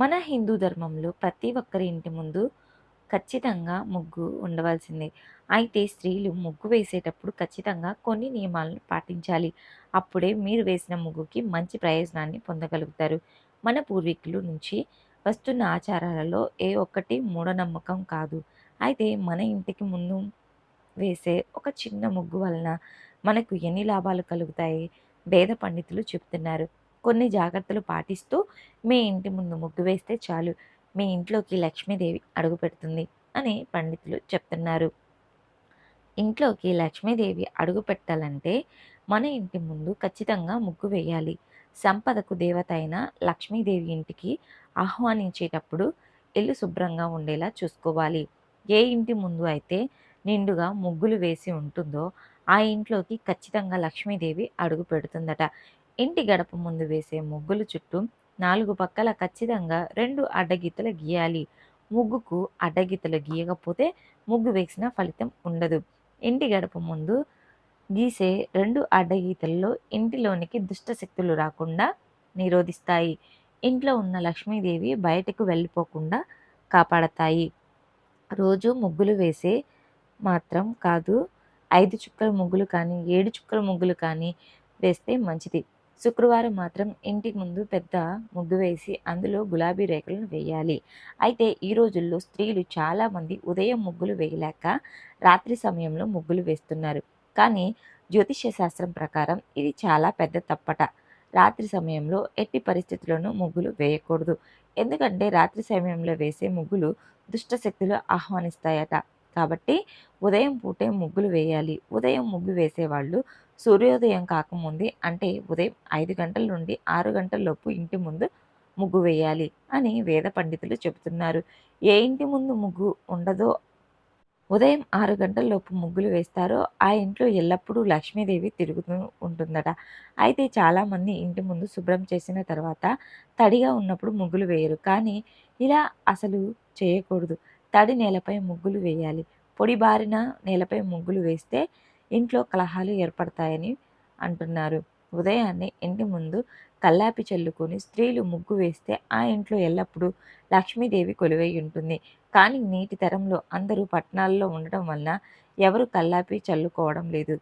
మన హిందూ ధర్మంలో ప్రతి ఒక్కరి ఇంటి ముందు ఖచ్చితంగా ముగ్గు ఉండవలసిందే. అయితే స్త్రీలు ముగ్గు వేసేటప్పుడు ఖచ్చితంగా కొన్ని నియమాలను పాటించాలి. అప్పుడే మీరు వేసిన ముగ్గుకి మంచి ప్రయోజనాన్ని పొందగలుగుతారు. మన పూర్వీకుల నుంచి వస్తున్న ఆచారాలలో ఏ ఒక్కటి మూఢనమ్మకం కాదు. అయితే మన ఇంటికి ముందు వేసే ఒక చిన్న ముగ్గు వలన మనకు ఎన్ని లాభాలు కలుగుతాయి? వేద పండితులు చెప్తున్నారు కొన్ని జాగ్రత్తలు పాటిస్తూ మీ ఇంటి ముందు ముగ్గు వేస్తే చాలు. మీ ఇంట్లోకి లక్ష్మీదేవి అడుగు పెడుతుంది అని పండితులు చెప్తున్నారు. ఇంట్లోకి లక్ష్మీదేవి అడుగు పెట్టాలంటే మన ఇంటి ముందు ఖచ్చితంగా ముగ్గు వేయాలి. సంపదకు దేవత అయిన లక్ష్మీదేవి ఇంటికి ఆహ్వానించేటప్పుడు ఇల్లు శుభ్రంగా ఉండేలా చూసుకోవాలి. ఏ ఇంటి ముందు అయితే నిండుగా ముగ్గులు వేసి ఉంటుందో ఆ ఇంట్లోకి ఖచ్చితంగా లక్ష్మీదేవి అడుగు పెడుతుందట. ఇంటి గడప ముందు వేసే ముగ్గుల చుట్టూ నాలుగు పక్కల ఖచ్చితంగా రెండు అడ్డగీతలు గీయాలి. ముగ్గుకు అడ్డగీతలు గీయకపోతే ముగ్గు వేసిన ఫలితం ఉండదు. ఇంటి గడప ముందు గీసే రెండు అడ్డగీతల్లో ఇంటిలోనికి దుష్ట శక్తులు రాకుండా నిరోధిస్తాయి. ఇంట్లో ఉన్న లక్ష్మీదేవి బయటకు వెళ్ళిపోకుండా కాపాడతాయి. రోజు ముగ్గులు వేసే మాత్రం కాదు. ఐదు చుక్కల ముగ్గులు కానీ ఏడు చుక్కల ముగ్గులు కానీ వేస్తే మంచిది. శుక్రవారం మాత్రం ఇంటి ముందు పెద్ద ముగ్గు వేసి అందులో గులాబీ రేఖలను వేయాలి. అయితే ఈ రోజుల్లో స్త్రీలు చాలామంది ఉదయం ముగ్గులు వేయలేక రాత్రి సమయంలో ముగ్గులు వేస్తున్నారు. కానీ జ్యోతిష్య శాస్త్రం ప్రకారం ఇది చాలా పెద్ద తప్పట. రాత్రి సమయంలో ఎట్టి పరిస్థితుల్లోనూ ముగ్గులు వేయకూడదు. ఎందుకంటే రాత్రి సమయంలో వేసే ముగ్గులు దుష్టశక్తులు ఆహ్వానిస్తాయట. కాబట్టి ఉదయం పూటే ముగ్గులు వేయాలి. ఉదయం ముగ్గు వేసేవాళ్ళు సూర్యోదయం కాకముందే అంటే ఉదయం ఐదు గంటల నుండి ఆరు గంటల లోపు ఇంటి ముందు ముగ్గు వేయాలి అని వేద పండితులు చెబుతున్నారు. ఏ ఇంటి ముందు ముగ్గు ఉండదో ఉదయం ఆరు గంటల లోపు ముగ్గులు వేస్తారో ఆ ఇంట్లో ఎల్లప్పుడూ లక్ష్మీదేవి తిరుగుతూ ఉంటుందట. అయితే చాలామంది ఇంటి ముందు శుభ్రం చేసిన తర్వాత తడిగా ఉన్నప్పుడు ముగ్గులు వేయరు. కానీ ఇలా అసలు చేయకూడదు. తడి నేలపై ముగ్గులు వేయాలి. పొడి బారిన నేలపై ముగ్గులు వేస్తే ఇంట్లో కలహాలు ఏర్పడతాయని అంటున్నారు. ఉదయాన్నే ఇంటి ముందు కల్లాపి చల్లుకొని స్త్రీలు ముగ్గు వేస్తే ఆ ఇంట్లో ఎల్లప్పుడూ లక్ష్మీదేవి కొలువై ఉంటుంది. కానీ నేటి తరంలో అందరూ పట్టణాల్లో ఉండటం వల్ల ఎవరు కల్లాపి చల్లుకోవడం లేదు.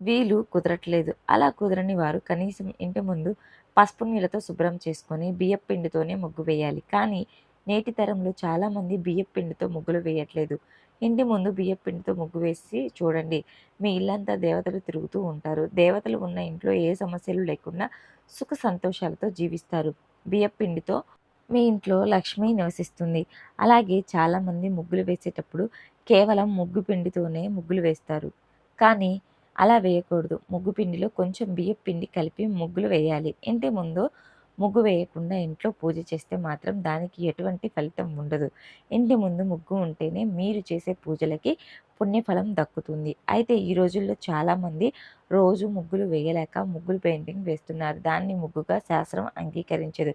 వీలు కుదరట్లేదు. అలా కుదరని వారు కనీసం ఇంటి ముందు పసుపు నీళ్ళతో శుభ్రం చేసుకొని బియ్యపిండితోనే ముగ్గు వేయాలి. కానీ నేటి తరంలో చాలామంది బియ్యపు పిండితో ముగ్గులు వేయట్లేదు. ఇంటి ముందు బియ్యపు పిండితో ముగ్గు వేసి చూడండి. మీ ఇల్లంతా దేవతలు తిరుగుతూ ఉంటారు. దేవతలు ఉన్న ఇంట్లో ఏ సమస్యలు లేకుండా సుఖ సంతోషాలతో జీవిస్తారు. బియ్యపు పిండితో మీ ఇంట్లో లక్ష్మి నివసిస్తుంది. అలాగే చాలామంది ముగ్గులు వేసేటప్పుడు కేవలం ముగ్గు పిండితోనే ముగ్గులు వేస్తారు. కానీ అలా వేయకూడదు. ముగ్గు పిండిలో కొంచెం బియ్యం పిండి కలిపి ముగ్గులు వేయాలి. ఇంటి ముందు ముగ్గు వేయకుండా ఇంట్లో పూజ చేస్తే మాత్రం దానికి ఎటువంటి ఫలితం ఉండదు. ఇంటి ముందు ముగ్గు ఉంటేనే మీరు చేసే పూజలకి పుణ్యఫలం దక్కుతుంది. అయితే ఈ రోజుల్లో చాలామంది రోజు ముగ్గులు వేయలేక ముగ్గులు పెయింటింగ్ వేస్తున్నారు. దాన్ని ముగ్గుగా శాస్త్రం అంగీకరించదు.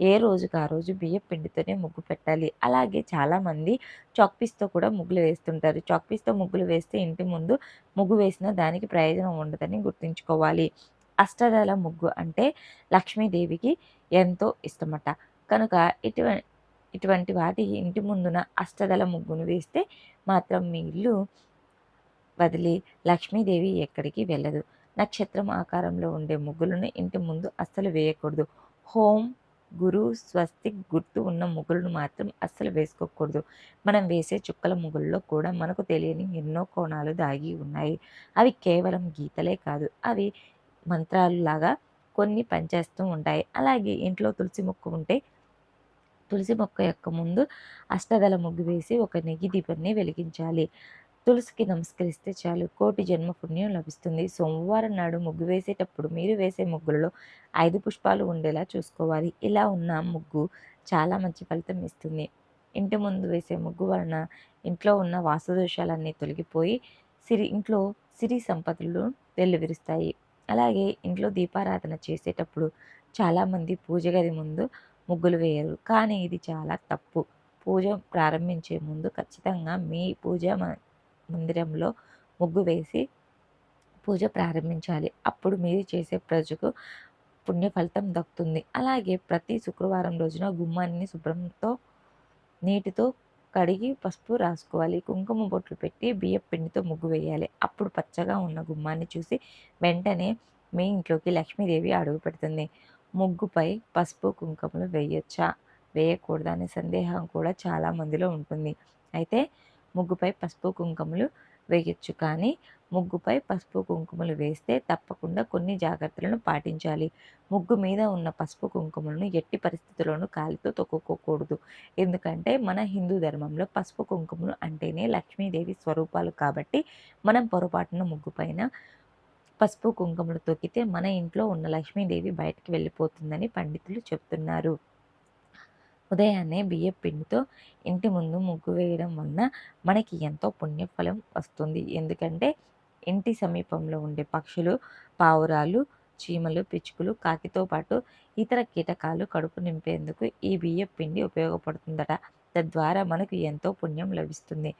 ఏ రోజుకి ఆ రోజు బియ్యం పిండితోనే ముగ్గు పెట్టాలి. అలాగే చాలామంది చాక్పీస్తో కూడా ముగ్గులు వేస్తుంటారు. చాక్పీస్తో ముగ్గులు వేస్తే ఇంటి ముందు ముగ్గు వేసినా దానికి ప్రయోజనం ఉండదని గుర్తుంచుకోవాలి. అష్టదళ ముగ్గు అంటే లక్ష్మీదేవికి ఎంతో ఇష్టమట. కనుక ఇటువంటి ఇటువంటి వాటి ఇంటి ముందున అష్టదళ ముగ్గును వేస్తే మాత్రం మీ ఇల్లు వదిలి లక్ష్మీదేవి ఎక్కడికి వెళ్ళదు. నక్షత్రం ఆకారంలో ఉండే ముగ్గులను ఇంటి ముందు అస్సలు వేయకూడదు. హోం గురు స్వస్తి గుర్తు ఉన్న ముగ్గులను మాత్రం అస్సలు వేసుకోకూడదు. మనం వేసే చుక్కల ముగ్గుల్లో కూడా మనకు తెలియని ఎన్నో కోణాలు దాగి ఉన్నాయి. అవి కేవలం గీతలే కాదు. అవి మంత్రాలు లాగా కొన్ని పనిచేస్తూ ఉంటాయి. అలాగే ఇంట్లో తులసి మొక్క ఉంటే తులసి మొక్క యొక్క ముందు అష్టదళ ముగ్గు వేసి ఒక నెగ్గి దీపాన్ని వెలిగించాలి. తులసికి నమస్కరిస్తే చాలు. కోటి జన్మ పుణ్యం లభిస్తుంది. సోమవారం నాడు ముగ్గు వేసేటప్పుడు మీరు వేసే ముగ్గులలో ఐదు పుష్పాలు ఉండేలా చూసుకోవాలి. ఇలా ఉన్న ముగ్గు చాలా మంచి ఫలితం ఇస్తుంది. ఇంటి ముందు వేసే ముగ్గు వలన ఇంట్లో ఉన్న వాసుదోషాలన్నీ తొలగిపోయి సిరి ఇంట్లో సిరి సంపదలు వెల్లువిరుస్తాయి. అలాగే ఇంట్లో దీపారాధన చేసేటప్పుడు చాలామంది పూజ గది ముందు ముగ్గులు వేయరు. కానీ ఇది చాలా తప్పు. పూజ ప్రారంభించే ముందు ఖచ్చితంగా మీ పూజ మందిరంలో ముగ్గు వేసి పూజ ప్రారంభించాలి. అప్పుడు మీరు చేసే ప్రజకు పుణ్య ఫలితం దక్కుతుంది. అలాగే ప్రతి శుక్రవారం రోజున గుమ్మాన్ని శుభ్రంతో నీటితో కడిగి పసుపు రాసుకోవాలి. కుంకుమ బొట్లు పెట్టి బియ్యం పిండితో ముగ్గు వేయాలి. అప్పుడు పచ్చగా ఉన్న గుమ్మాన్ని చూసి వెంటనే మీ ఇంట్లోకి లక్ష్మీదేవి అడుగు పెడుతుంది. ముగ్గుపై పసుపు కుంకుమలు వేయొచ్చా? వేయకూడదా అనే సందేహం కూడా చాలా మందిలో ఉంటుంది. అయితే ముగ్గుపై పసుపు కుంకుమలు వేయొచ్చు. కానీ ముగ్గుపై పసుపు కుంకుమలు వేస్తే తప్పకుండా కొన్ని జాగ్రత్తలను పాటించాలి. ముగ్గు మీద ఉన్న పసుపు కుంకుమలను ఎట్టి పరిస్థితుల్లోనూ కాలితో తొక్కుకోకూడదు. ఎందుకంటే మన హిందూ ధర్మంలో పసుపు కుంకుమలు అంటేనే లక్ష్మీదేవి స్వరూపాలు కాబట్టి మనం పొరపాటున ముగ్గుపైన పసుపు కుంకుమలు తొక్కితే మన ఇంట్లో ఉన్న లక్ష్మీదేవి బయటికి వెళ్ళిపోతుందని పండితులు చెప్తున్నారు. ఉదయాన్నే బియ్యం పిండితో ఇంటి ముందు ముగ్గు వేయడం వలన మనకి ఎంతో పుణ్యఫలం వస్తుంది. ఎందుకంటే ఇంటి సమీపంలో ఉండే పక్షులు పావురాలు చీమలు పిచ్చుకలు కాకితో పాటు ఇతర కీటకాలు కడుపు నింపేందుకు ఈ బియ్యం పిండి ఉపయోగపడుతుందట. తద్వారా మనకు ఎంతో పుణ్యం లభిస్తుంది.